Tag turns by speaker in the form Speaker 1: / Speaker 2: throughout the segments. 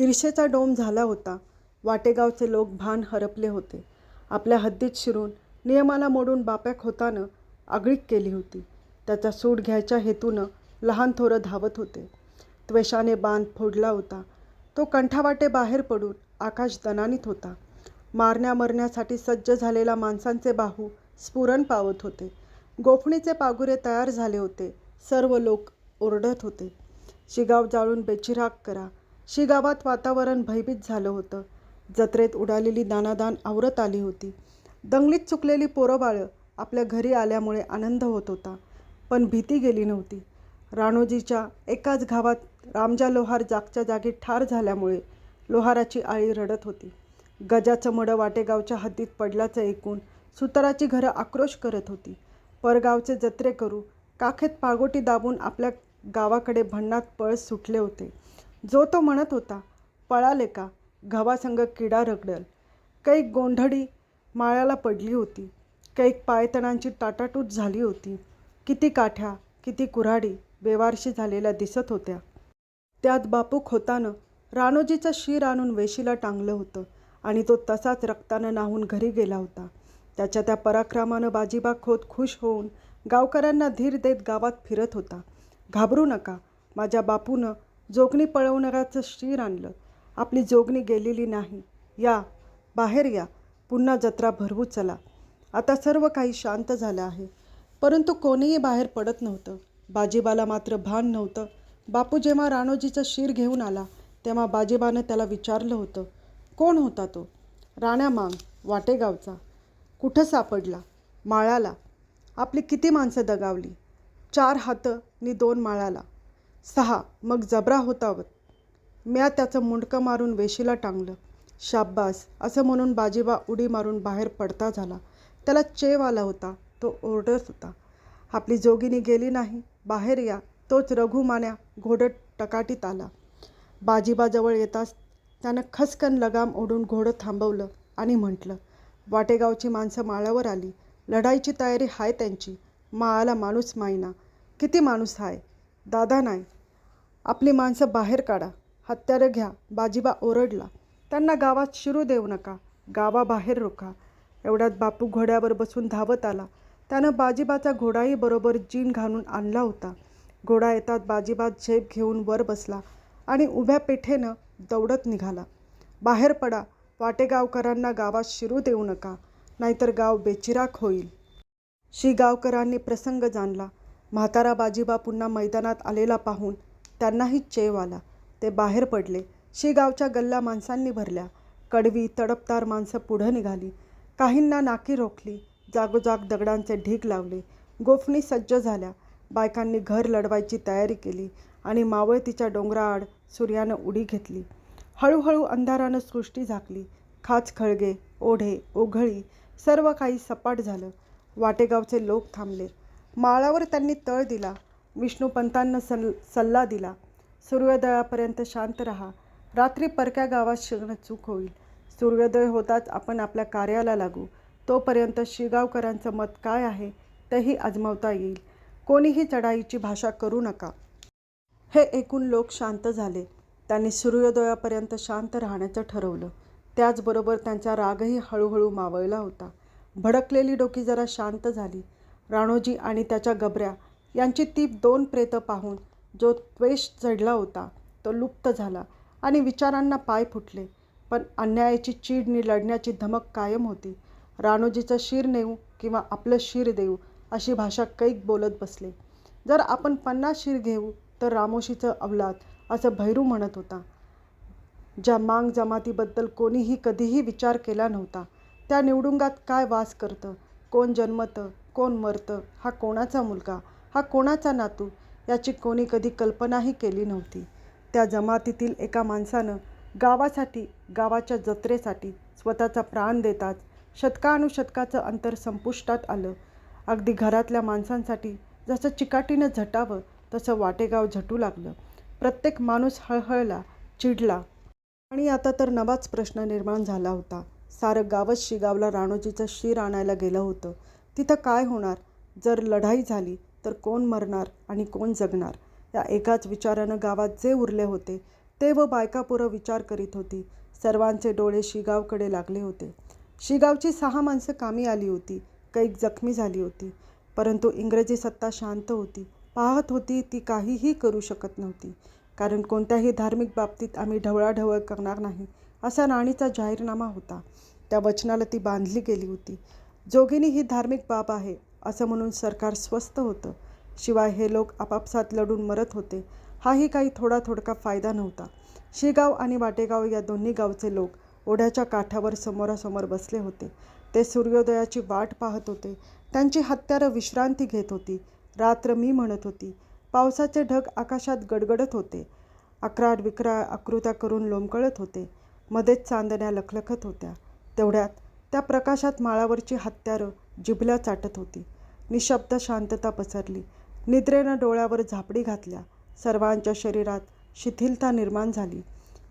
Speaker 1: ईर्षेचा dome झाला होता. वाटेगावचे लोक भान हरपले होते. आपल्या हद्दीत शिरून नियमाला मोडून बाप्या होतानं आगळीक केली होती. त्याचा सूड घ्यायच्या हेतूनं लहान-थोरं धावत होते. त्वेषाने बांध फोडला होता. तो कंठावाटे बाहेर पडून आकाश दनानीत होता. मारण्या-मरण्यासाठी सज्ज झालेला माणसांचे बाहू स्फुरण पावत होते. गोफणीचे पागुरे तयार झाले होते. सर्व लोक ओरडत होते. शिगाव जाळून बेचिराग करा. शिगावात वातावरण भयभीत झालं होतं. जत्रेत उडालेली दानादान आवरत आली होती. दंगलीत चुकलेली पोरंबाळं आपल्या घरी आल्यामुळे आनंद होत होता. पण भीती गेली नव्हती. राणोजीच्या एकाच घावात रामजा लोहार जागच्या जागी ठार झाल्यामुळे लोहाराची आळी रडत होती. गजाचं मडं वाटेगावच्या हद्दीत पडल्याचं ऐकून सुताराची घरं आक्रोश करत होती. परगावचे जत्रे करू काखेत पागोटी दाबून आपल्या गावाकडे भन्नाट पळस सुटले होते. जो तो म्हणत होता, पळाले का घवासंग किडा रगडल. कैक गोंधळी माळ्याला पडली होती. कैक पायतणांची टाटाटूट झाली होती. किती काठ्या, किती कुऱ्हाडी बेवारशी झालेल्या दिसत होत्या. त्यात बापू खोतानं राणोजीचं शीर आणून वेशीला टांगलं होतं आणि तो तसाच रक्तानं नाहून घरी गेला होता. त्याच्या त्या पराक्रमानं बाजीबा खोत खुश होऊन गावकऱ्यांना धीर देत गावात फिरत होता. घाबरू नका. माझ्या बापूनं जोगणी पळवणाऱ्याचं शीर आणलं. आपली जोगणी गेलेली नाही. या, बाहेर या. पुन्हा जत्रा भरवू चला. आता सर्व काही शांत झालं आहे. परंतु कोणीही बाहेर पडत नव्हतं. बाजीबाला मात्र भान नव्हतं. बापू जेव्हा राणोजीचं शीर घेऊन आला तेव्हा बाजीबानं त्याला विचारलं होतं. कोण होता तो? राण्या-मांग, वाटेगावचा. कुठं सापडला? माळाला आपली किती माणसं दगावली? चार हातं नि दोन माळाला सहा. मग जबरा होता वत. म्या त्याचं मुंडकं मारून वेशीला टांगलं. शाब्बास असं म्हणून बाजीबा उडी मारून बाहेर पडता झाला. त्याला चेव आला होता. तो ओरडत होता. आपली जोगिनी गेली नाही. बाहेर या. तोच रघुमान्या घोडं टकाटीत आला. बाजीबाजवळ येताच त्यानं खसकन लगाम ओढून घोडं थांबवलं आणि म्हटलं, वाटेगावची माणसं माळावर आली. लढाईची तयारी हाय त्यांची. माळाला माणूस मायना. किती माणूस हाय? दादा नाय. आपली माणसं बाहेर काढा. हत्यारं घ्या. बाजीबा ओरडला. त्यांना गावात शिरू देऊ नका. गावाबाहेर रोखा. एवढ्यात बापू घोड्यावर बसून धावत आला. त्यानं बाजीबाचा घोडाही बरोबर जीन घालून आणला होता. घोडा येतात बाजीबा झेप घेऊन वर बसला आणि उभ्या पेठेनं दौडत निघाला. बाहेर पडा. वाटेगावकरांना गावात शिरू देऊ नका. नाहीतर गाव बेचिराख होईल. शिगावकरांनी प्रसंग जाणला. म्हातारा बाजीबा पुन्हा मैदानात आलेला पाहून त्यांनाही चेव आला. ते बाहेर पडले. शेगावच्या गल्ल्या माणसांनी भरल्या. कडवी, तडपदार माणसं पुढं निघाली. काहींना नाकी रोखली. जागोजाग दगडांचे ढीग लावले. गोफणी सज्ज झाल्या. बायकांनी घर लढवायची तयारी केली आणि मावळतीच्या डोंगराआड सूर्यानं उडी घेतली. हळूहळू अंधारानं सृष्टी झाकली. खाचखळगे, ओढे, ओघळी सर्व काही सपाट झालं. वाटेगावचे लोक थांबले. माळावर त्यांनी तळ दिला. विष्णूपंतांनं सल्ला दिला, सूर्योदयापर्यंत शांत राहा. रात्री परक्या गावात शिरणं चूक होईल. सूर्योदय होताच आपण आपल्या कार्याला लागू. तोपर्यंत शिगावकरांचं मत काय आहे तेही अजमावता येईल. कोणीही चढाईची भाषा करू नका. हे ऐकून लोक शांत झाले. त्यांनी सूर्योदयापर्यंत शांत राहण्याचं ठरवलं. त्याचबरोबर त्यांचा रागही हळूहळू मावळला होता. भडकलेली डोकी जरा शांत झाली. राणोजी आणि त्याच्या गबऱ्या यांची ती दोन प्रेतं पाहून जो त्वेष चढला होता तो लुप्त झाला आणि विचारांना पाय फुटले. पण अन्यायाची चीड नि लढण्याची धमक कायम होती. राणोजीचं शिर नेऊ किंवा आपलं शीर देऊ अशी भाषा कैक बोलत बसले. जर आपण पन्नास शीर घेऊ तर रामोशीचं अवलाद असं भैरू म्हणत होता. ज्या मांग जमातीबद्दल कोणीही कधीही विचार केला नव्हता त्या निवडुंगात काय वास करतं, कोण जन्मतं, कोण मरतं, हा कोणाचा मुलगा, हा कोणाचा नातू याची कोणी कधी कल्पनाही केली नव्हती. त्या जमातीतील एका माणसानं गावासाठी, गावाच्या जत्रेसाठी स्वतःचा प्राण देताच शतकानुशतकाचं अंतर संपुष्टात आलं. अगदी घरातल्या माणसांसाठी जसं चिकाटीनं झटावं तसं वाटेगाव झटू लागलं. प्रत्येक माणूस हळहळला, चिडला. आणि आता तर नवाच प्रश्न निर्माण झाला होता. सारं गावच शिगावला राणोजीचं शीर आणायला गेलं होतं. तिथं काय होणार? जर लढाई झाली तर कोण मरणार आणि कोण जगणार? या एकाच विचारानं गावात जे उरले होते ते व बायकापुरं विचार करीत होती. सर्वांचे डोळे शिगावकडे लागले होते. शिगावची सहा माणसं कामी आली होती कैक जखमी झाली होती. परंतु इंग्रजी सत्ता शांत होती. पाहत होती ती काहीही करू शकत नव्हती. कारण कोणत्याही धार्मिक बाबतीत आम्ही ढवळाढवळ करणार नाही असा राणीचा जाहीरनामा होता. त्या वचनाला ती बांधली गेली होती. जोगिनी ही धार्मिक बाब आहे असं म्हणून सरकार स्वस्त होतं. शिवाय हे लोक आपापसात लढून मरत होते हाही काही थोडा थोडका फायदा नव्हता. शेगाव आणि वाटेगाव या दोन्ही गावचे लोक ओढ्याच्या काठावर समोरासमोर बसले होते. ते सूर्योदयाची वाट पाहत होते. त्यांची हत्यारं विश्रांती घेत होती. रात्र मी म्हणत होती. पावसाचे ढग आकाशात गडगडत होते. अकराड विक्रा आकृत्या करून लोंबकळत होते. मध्येच चांदण्या लखलखत होत्या. तेवढ्यात त्या प्रकाशात माळावरची हत्यारं जिभल्या चाटत होती. निशब्द शांतता पसरली. निद्रेनं डोळ्यावर झापडी घातल्या. सर्वांच्या शरीरात शिथिलता निर्माण झाली.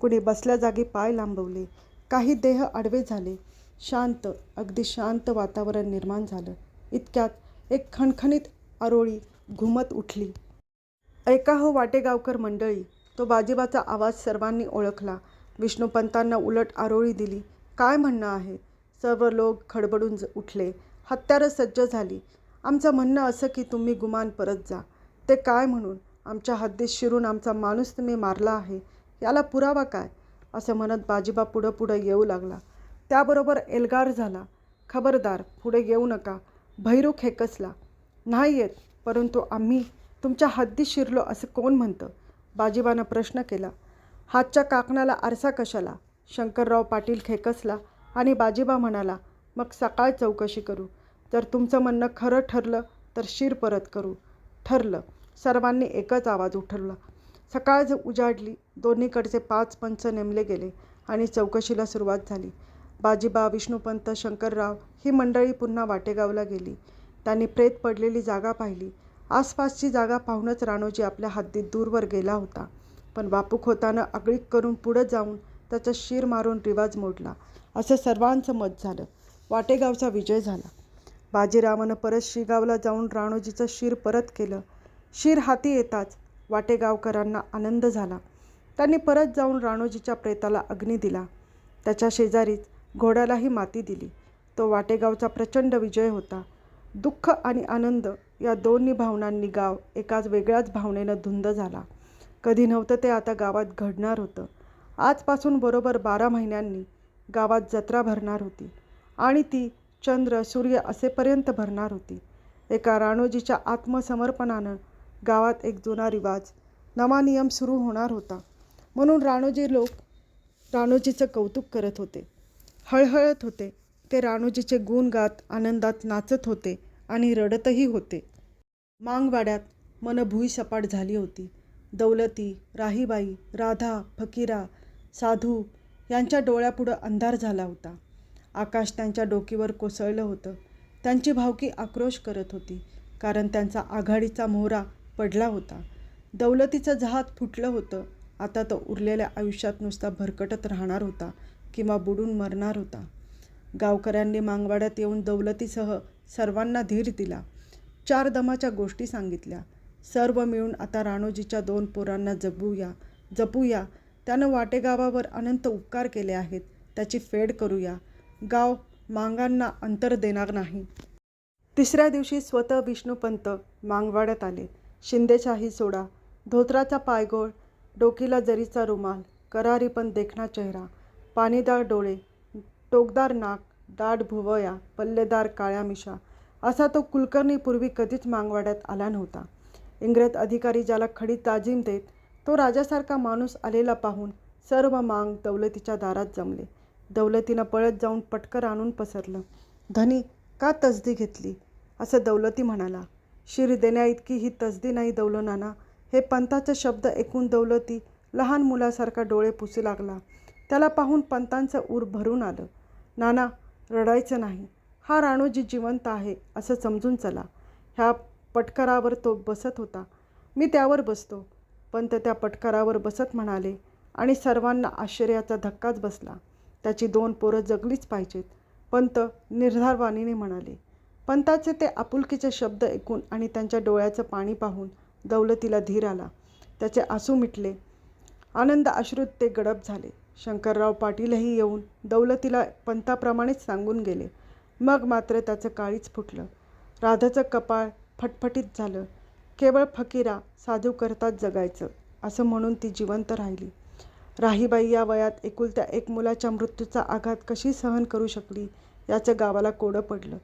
Speaker 1: कुणी बसल्या जागी पाय लांबवले. काही देह आडवे झाले. शांत अगदी शांत वातावरण निर्माण झालं. इतक्यात एक खणखणीत आरोळी घुमत उठली. ऐका हो वाटेगावकर मंडळी तो बाजीबाचा आवाज सर्वांनी ओळखला. विष्णुपंतांना उलट आरोळी दिली. काय म्हणणं आहे? सर्व लोक खडबडून उठले. हत्यारं सज्ज झाली. आमचं म्हणणं असं की तुम्ही गुमान परत जा. ते काय म्हणून? आमच्या हद्दीत शिरून आमचा माणूस तुम्ही मारला आहे. याला पुरावा काय? असं म्हणत बाजीबा पुढं पुढं येऊ लागला. त्याबरोबर एल्गार झाला. खबरदार पुढे येऊ नका. भैरू खेकसला नाही येत परंतु आम्ही तुमच्या हद्दीत शिरलो असं कोण म्हणतं? बाजीबानं प्रश्न केला. हातच्या काकणाला आरसा कशाला? शंकरराव पाटील खेकसला आणि बाजीबा म्हणाला मग सकाळ चौकशी करू. जर तुमचं म्हणणं खरं ठरलं तर शिर परत करू. ठरलं. सर्वांनी एकच आवाज उठवला. सकाळ ज- उजाडली. दोन्हीकडचे पाच पंच नेमले गेले आणि चौकशीला सुरुवात झाली. बाजीबा विष्णुपंत शंकरराव ही मंडळी पुन्हा वाटेगावला गेली. त्यांनी प्रेत पडलेली जागा पाहिली. आसपासची जागा पाहूनच राणोजी आपल्या हद्दीत दूरवर गेला होता. पण बापू खोतानं आगळीक करून पुढं जाऊन त्याचा शिर मारून रिवाज मोडला. असं सर्वांचं मत झालं. वाटेगावचा विजय झाला. बाजीरावानं परत शिगावला जाऊन राणोजीचं शिर परत केलं. शिर हाती येताच वाटेगावकरांना आनंद झाला. त्यांनी परत जाऊन राणोजीच्या प्रेताला अग्नी दिला. त्याच्या शेजारीच घोड्यालाही माती दिली. तो वाटेगावचा प्रचंड विजय होता. दुःख आणि आनंद या दोन्ही भावनांनी गाव एकाच वेगळ्याच भावनेनं धुंद झाला. कधी नव्हतं ते आता गावात घडणार होतं. आजपासून बरोबर बारा महिन्यांनी गावात जत्रा भरणार होती. आणि ती चंद्र सूर्य असेपर्यंत भरणार होती. एका राणोजीच्या आत्मसमर्पणानं गावात एक जुना रिवाज नवा नियम सुरू होणार होता. म्हणून राणोजी लोक राणोजीचं कौतुक करत होते. हळहळत होते. ते राणोजीचे गुण गात आनंदात नाचत होते आणि रडतही होते. मांगवाड्यात मन भुईसपाट झाली होती. दौलती राहीबाई राधा फकीरा साधू यांच्या डोळ्यापुढं अंधार झाला होता. आकाश त्यांच्या डोकीवर कोसळलं होतं. त्यांची भावकी आक्रोश करत होती कारण त्यांचा आघाडीचा मोहरा पडला होता. दौलतीचं जहाज फुटलं होतं. आता तो उरलेल्या आयुष्यात नुसता भरकटत राहणार होता किंवा बुडून मरणार होता. गावकऱ्यांनी मांगवाड्यात येऊन दौलतीसह सर्वांना धीर दिला. चार दमाच्या गोष्टी सांगितल्या. सर्व मिळून आता राणोजीच्या दोन पोरांना जपूया जपूया त्यानं वाटेगावावर अनंत उपकार केले आहेत. त्याची फेड करूया. गाव मांगांना अंतर देणार नाही. तिसऱ्या दिवशी स्वतः विष्णुपंत मांगवाड्यात आले. शिंदेशाही सोडा. धोत्राचा पायगोळ डोकीला जरीचा रुमाल करारी पण देखणा चेहरा पाणीदार डोळे टोकदार नाक दाट भुवया पल्लेदार काळ्या मिशा असा तो कुलकर्णी पूर्वी कधीच मांगवाड्यात आला नव्हता. इंग्रज अधिकारी ज्याला खडी ताजीम देत तो राजासारखा माणूस आलेला पाहून सर्व मांग दौलतीच्या दारात जमले. दौलतीनं पळत जाऊन पटकर आणून पसरलं. धनी का तसदी घेतली? असं दौलती म्हणाला. शिर देण्याइतकी ही तसदी नाही दौलनाना हे पंताचे शब्द ऐकून दौलती लहान मुलासारखा डोळे पुसू लागला. त्याला पाहून पंतांचं ऊर भरून आलं. नाना रडायचं नाही. हा राणूजी जिवंत आहे असं समजून चला. ह्या पटकरावर तो बसत होता. मी त्यावर बसतो. पंत त्या पटकरावर बसत म्हणाले आणि सर्वांना आश्चर्याचा धक्काच बसला. त्याची दोन पोरं जगलीच पाहिजेत. पंत निर्धारवाणीने म्हणाले पंताचे ते आपुलकीचे शब्द ऐकून आणि त्यांच्या डोळ्याचं पाणी पाहून दौलतीला धीर आला. त्याचे आसू मिटले. आनंद अश्रुत ते गडप झाले. शंकरराव पाटीलही येऊन दौलतीला पंताप्रमाणेच सांगून गेले. मग मात्र त्याचं काळीच फुटलं. राधाचं कपाळ फटफटीत झालं. केवळ फकीरा साधू करताच जगायचं असं म्हणून ती जिवंत राहिली. राहीबाई या वयात एकुलत्या एक मुलाच्या मृत्यूचा आघात कशी सहन करू शकली याचं गावाला कोडं पडलं.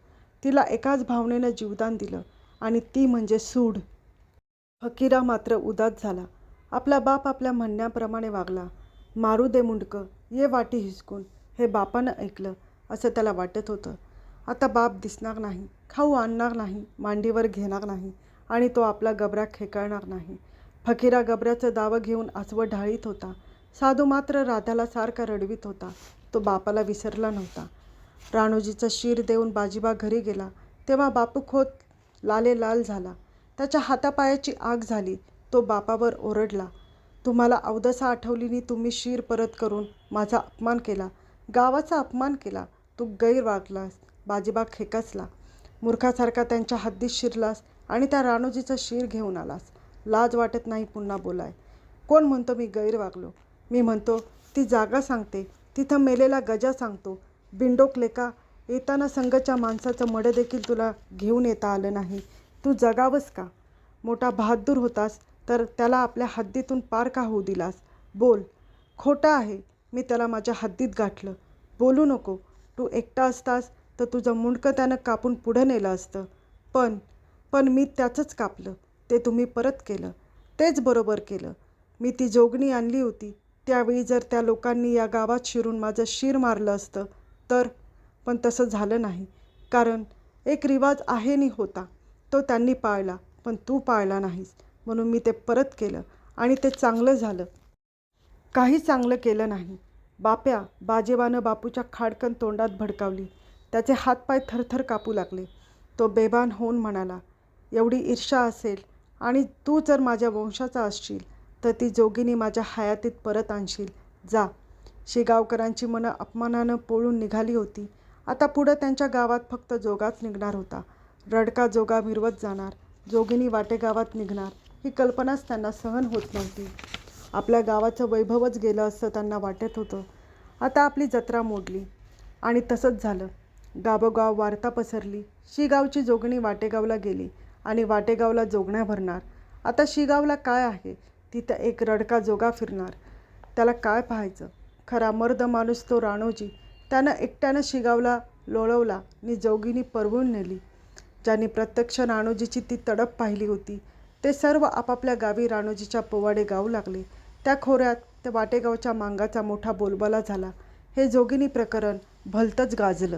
Speaker 1: तिला एकाच भावनेनं जीवदान दिलं आणि ती म्हणजे सूड फकीरा मात्र उदास झाला. आपला बाप आपल्या म्हणण्याप्रमाणे वागला मारू दे मुंडकं ये वाटी हिसकून हे बापानं ऐकलं असं त्याला वाटत होतं. आता बाप दिसणार नाही खाऊ आणणार नाही मांडीवर घेणार नाही आणि तो आपला गबरा खेकळणार नाही. फकीरा गबऱ्याचं दावं घेऊन आसवं ढाळीत होता. साधू मात्र राधाला सारखा रडवीत होता. तो बापाला विसरला नव्हता. राणूजीचा शीर देऊन बाजीबा घरी गेला. तेव्हा बापू खोत लाले लाल झाला. त्याच्या हातापायाची आग झाली. तो बापावर ओरडला तुम्हाला अवदसा आठवलीनी तुम्ही शीर परत करून माझा अपमान केला. गावाचा अपमान केला. तू गैर वागलास बाजीबा खेकसला. मूर्खासारखा त्यांच्या हद्दीत शिरलास. आणि त्या राणोजीचं शिर घेऊन आलास. लाज वाटत नाही पुन्हा बोलाय. कोण म्हणतो मी गैर वागलो मी म्हणतो ती जागा सांगते. तिथं मेलेला गजा सांगतो. बिंडोक लेका येताना संघच्या माणसाचं मडं देखील तुला घेऊन येता आलं नाही. तू जगावंस का? मोठा बहादूर होतास तर त्याला आपल्या हद्दीतून पार का होऊ दिलास? बोल. खोटं आहे. मी त्याला माझ्या हद्दीत गाठलं. बोलू नको. तू एकटा असतास तर तुझं मुंडकं त्यानं कापून पुढं नेलं असतं. पण पण मी त्याचंच कापलं. ते तुम्ही परत केलं. तेच बरोबर केलं. मी ती जोगणी आणली होती. त्यावेळी जर त्या लोकांनी या गावात शिरून माझं शिर मारलं असतं तर? पण तसं झालं नाही. कारण एक रिवाज आहे नि होता. तो त्यांनी पाळला पण तू पाळला नाहीस. म्हणून मी ते परत केलं आणि ते चांगलं झालं. काही चांगलं केलं नाही. बाप्या बाजेवानं बापूच्या खाडकन तोंडात भडकावली. त्याचे हातपाय थरथर कापू लागले. तो बेभान होऊन म्हणाला एवढी ईर्षा असेल आणि तू जर माझ्या वंशाचा असशील तर ती जोगिनी माझ्या हयातीत परत आणशील. जा. शेगावकरांची मनं अपमानानं पोळून निघाली होती. आता पुढं त्यांच्या गावात फक्त जोगाच निघणार होता. रडका जोगा मिरवत जाणार. जोगिनी वाटेगावात निघणार. ही कल्पनाच त्यांना सहन होत नव्हती. आपल्या गावाचं वैभवच गेलं असं त्यांना वाटत होतं. आता आपली जत्रा मोडली. आणि तसंच झालं. गावोगाव वार्ता पसरली. शिगावची जोगणी वाटेगावला गेली. आणि वाटेगावला जोगण्या भरणार. आता शिगावला काय आहे? तिथं एक रडका जोगा फिरणार. त्याला काय पाहायचं? खरा मर्द माणूस तो राणोजी. त्यानं एकट्यानं शिगावला लोळवला. आणि जोगिनी परवून नेली. ज्यांनी प्रत्यक्ष राणोजीची ती तडप पाहिली होती. ते सर्व आपापल्या गावी राणोजीच्या पोवाडे गाऊ लागले. त्या खोऱ्यात त्या वाटेगावच्या मांगाचा मोठा बोलबाला झाला. हे जोगिनी प्रकरण भलतंच गाजलं.